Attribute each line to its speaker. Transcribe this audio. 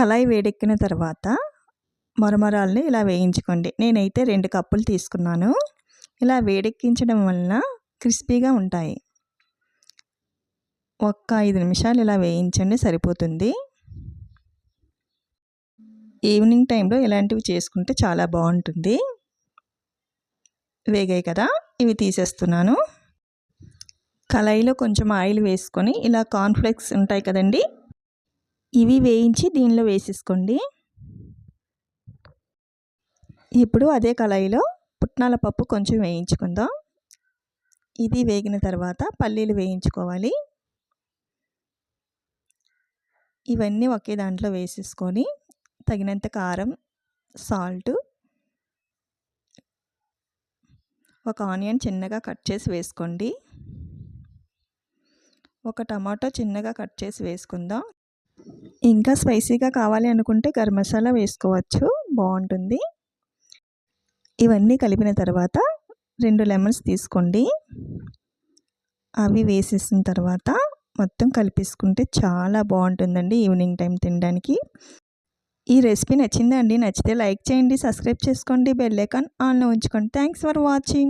Speaker 1: కళాయి వేడెక్కిన తర్వాత మరమరాల్ని ఇలా వేయించుకోండి. నేనైతే రెండు కప్పులు తీసుకున్నాను. ఇలా వేడెక్కించడం వలన క్రిస్పీగా ఉంటాయి. ఒక్క ఐదు నిమిషాలు ఇలా వేయించండి సరిపోతుంది. ఈవినింగ్ టైంలో ఇలాంటివి చేసుకుంటే చాలా బాగుంటుంది. వేగాయి కదా? ఇవి తీసేస్తున్నాను. కళాయిలో కొంచెం ఆయిల్ వేసుకొని ఇలా కార్న్ఫ్లెక్స్ ఉంటాయి కదండి ఇవి వేయించి దీనిలో వేసేసుకోండి. ఇప్పుడు అదే కళాయిలో పుట్నాల పప్పు కొంచెం వేయించుకుందాం. ఇది వేగిన తర్వాత పల్లీలు వేయించుకోవాలి. ఇవన్నీ ఒకే దాంట్లో వేసేసుకొని తగినంత కారం సాల్ట్ ఒక ఆనియన్ చిన్నగా కట్ చేసి వేసుకోండి. ఒక టమాటో చిన్నగా కట్ చేసి వేసుకుందాం. ఇంకా స్పైసీగా కావాలి అనుకుంటే గరం మసాలా వేసుకోవచ్చు. బాగుంటుంది. ఇవన్నీ కలిపిన తర్వాత రెండు లెమన్స్ తీసుకోండి. అవి వేసేసిన తర్వాత మొత్తం కలిపేసుకుంటే చాలా బాగుంటుందండి ఈవినింగ్ టైం తినడానికి. ఈ రెసిపీ నచ్చిందండి నచ్చితే లైక్ చేయండి సబ్స్క్రైబ్ చేసుకోండి బెల్ ఐకాన్ ఆన్లో ఉంచుకోండి. Thanks for watching.